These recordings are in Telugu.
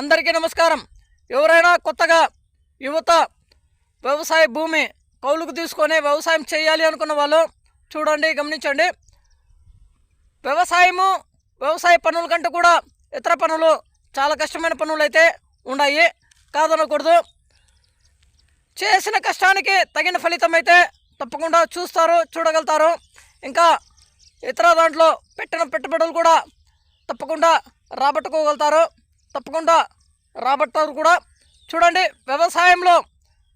అందరికీ నమస్కారం. ఎవరైనా కొత్తగా యువత వ్యవసాయ భూమి కౌలుకు తీసుకొని వ్యవసాయం చేయాలి అనుకున్న వాళ్ళు చూడండి గమనించండి. వ్యవసాయము వ్యవసాయ పనుల కంటే కూడా ఇతర పనులు చాలా కష్టమైన పనులు అయితే ఉన్నాయి. కాదనకూడదు. చేసిన కష్టానికి తగిన ఫలితం అయితే తప్పకుండా చూస్తారు చూడగలుగుతారు. ఇంకా ఇతర దాంట్లో పెట్టిన పెట్టుబడులు కూడా తప్పకుండా రాబట్టుకోగలుగుతారు. తప్పకుండా రాబట్టారు కూడా. చూడండి వ్యవసాయంలో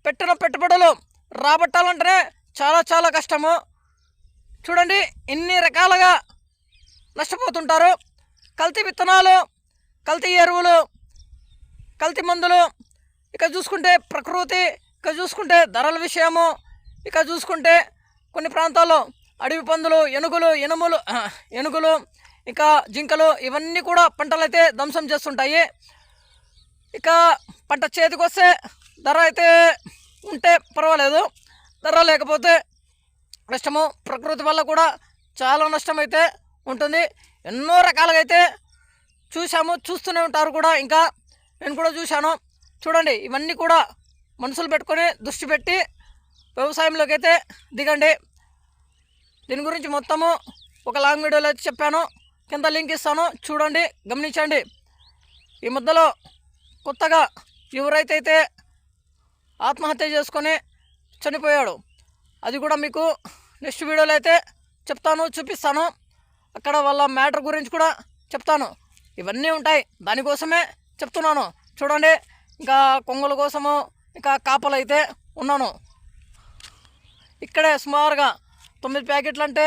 పెట్టిన పెట్టుబడులు రాబట్టాలంటేనే చాలా చాలా కష్టము. చూడండి ఇన్ని రకాలుగా నష్టపోతుంటారు. కల్తీ విత్తనాలు కల్తీ ఎరువులు కల్తీ మందులు ఇక చూసుకుంటే ప్రకృతి ఇక చూసుకుంటే ధరల విషయము ఇక చూసుకుంటే కొన్ని ప్రాంతాల్లో అడవి పందులు ఎనుగులు ఎనుములు ఎనుగులు ఇంకా జింకలు ఇవన్నీ కూడా పంటలు అయితే ధ్వంసం చేస్తుంటాయి. ఇక పంట చేతికొస్తే ధర అయితే ఉంటే పర్వాలేదు. ధర లేకపోతే నష్టము. ప్రకృతి వల్ల కూడా చాలా నష్టం అయితే ఉంటుంది. ఎన్నో రకాలుగా అయితే చూసాము చూస్తూనే ఉంటారు కూడా. ఇంకా నేను కూడా చూశాను. చూడండి ఇవన్నీ కూడా మనసులు పెట్టుకొని దృష్టి పెట్టి వ్యవసాయంలోకి అయితే దిగండి. దీని గురించి మొత్తము ఒక లాంగ్ వీడియోలో అయితే చెప్పాను. కింద లింక్ ఇస్తాను. చూడండి గమనించండి. ఈ మధ్యలో కొత్తగా ఎవరైతే అయితే ఆత్మహత్య చేసుకొని చనిపోయాడు. అది కూడా మీకు నెక్స్ట్ వీడియోలో అయితే చెప్తాను చూపిస్తాను. అక్కడ వాళ్ళ మ్యాటర్ గురించి కూడా చెప్తాను. ఇవన్నీ ఉంటాయి. దానికోసమే చెప్తున్నాను. చూడండి ఇంకా కొంగల కోసము ఇంకా కాపలు అయితే ఉన్నాను. ఇక్కడే సుమారుగా తొమ్మిది ప్యాకెట్లు అంటే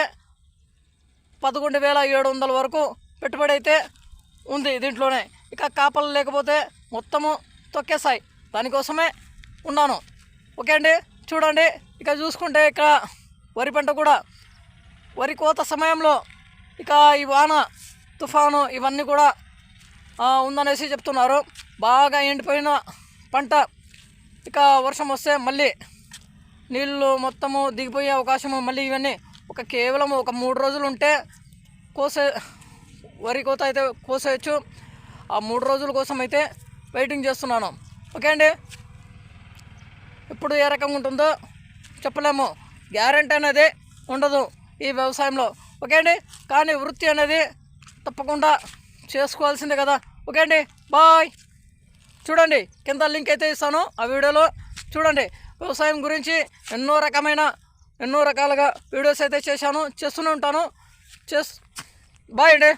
పదకొండు వేల ఏడు వందల వరకు పెట్టుబడి అయితే ఉంది దీంట్లోనే. ఇక కాపలు లేకపోతే మొత్తము తొక్కేస్తాయి దానికోసమే ఉన్నాను. ఓకే అండి? చూడండి. ఇక చూసుకుంటే ఇక్కడ వరి పంట కూడా వరి కోత సమయంలో ఇక ఈ వాన తుఫాను ఇవన్నీ కూడా ఉందనేసి చెప్తున్నారు. బాగా ఎండిపోయిన పంట ఇక వర్షం వస్తే మళ్ళీ నీళ్ళు మొత్తము దిగిపోయే అవకాశము మళ్ళీ ఇవన్నీ ఒక కేవలం ఒక మూడు రోజులు ఉంటే కోసే వరి కోత అయితే కోసేయచ్చు. ఆ మూడు రోజుల కోసం అయితే వెయిటింగ్ చేస్తున్నాను. ఓకే అండి? ఇప్పుడు ఏ రకంగా ఉంటుందో చెప్పలేము. గ్యారంటీ అనేది ఉండదు ఈ వ్యవసాయంలో. ఓకే అండి? కానీ వృత్తి అనేది తప్పకుండా చేసుకోవాల్సిందే కదా. ఓకే అండి? బాయ్ చూడండి కింద లింక్ అయితే ఇస్తాను ఆ వీడియోలో. చూడండి వ్యవసాయం గురించి ఎన్నో రకమైన ఎన్నో రకాలుగా వీడియోస్ అయితే చేశాను చేస్తూనే ఉంటాను. చేస్ బాయ్ అండి.